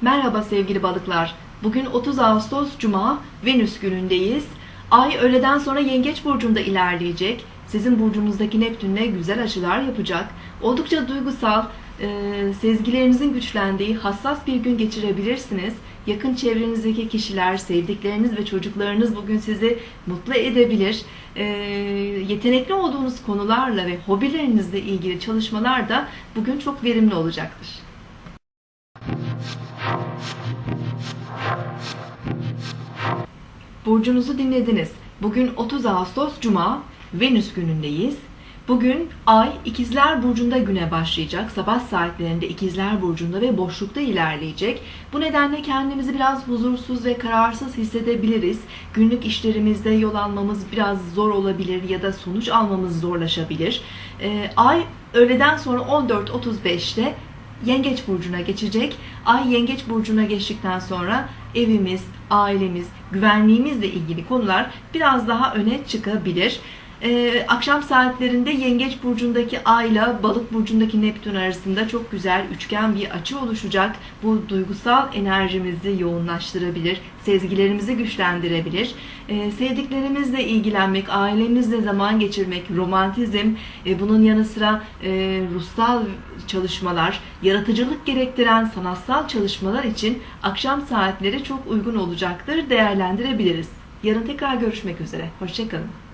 Merhaba sevgili balıklar. Bugün 30 Ağustos Cuma, Venüs günündeyiz. Ay öğleden sonra Yengeç burcunda ilerleyecek. Sizin burcunuzdaki Neptünle güzel açılar yapacak. Oldukça duygusal, e, sezgilerinizin güçlendiği hassas bir gün geçirebilirsiniz. Yakın çevrenizdeki kişiler, sevdikleriniz ve çocuklarınız bugün sizi mutlu edebilir. E, yetenekli olduğunuz konularla ve hobilerinizle ilgili çalışmalar da bugün çok verimli olacaktır. Burcunuzu dinlediniz. Bugün 30 Ağustos Cuma, Venüs günündeyiz. Bugün Ay İkizler Burcu'nda güne başlayacak. Sabah saatlerinde İkizler Burcu'nda ve boşlukta ilerleyecek. Bu nedenle kendimizi biraz huzursuz ve kararsız hissedebiliriz. Günlük işlerimizde yol almamız biraz zor olabilir ya da sonuç almamız zorlaşabilir. Ee, Ay öğleden sonra 14.35'te Yengeç burcuna geçecek. Ay Yengeç burcuna geçtikten sonra evimiz, ailemiz, güvenliğimizle ilgili konular biraz daha öne çıkabilir. Ee, akşam saatlerinde Yengeç burcundaki Ay ile Balık burcundaki Neptün arasında çok güzel üçgen bir açı oluşacak. Bu duygusal enerjimizi yoğunlaştırabilir, sezgilerimizi güçlendirebilir. Ee, sevdiklerimizle ilgilenmek, ailemizle zaman geçirmek, romantizm, e, bunun yanı sıra e, ruhsal çalışmalar, yaratıcılık gerektiren sanatsal çalışmalar için akşam saatleri çok uygun olacaktır, değerlendirebiliriz. Yarın tekrar görüşmek üzere. Hoşçakalın.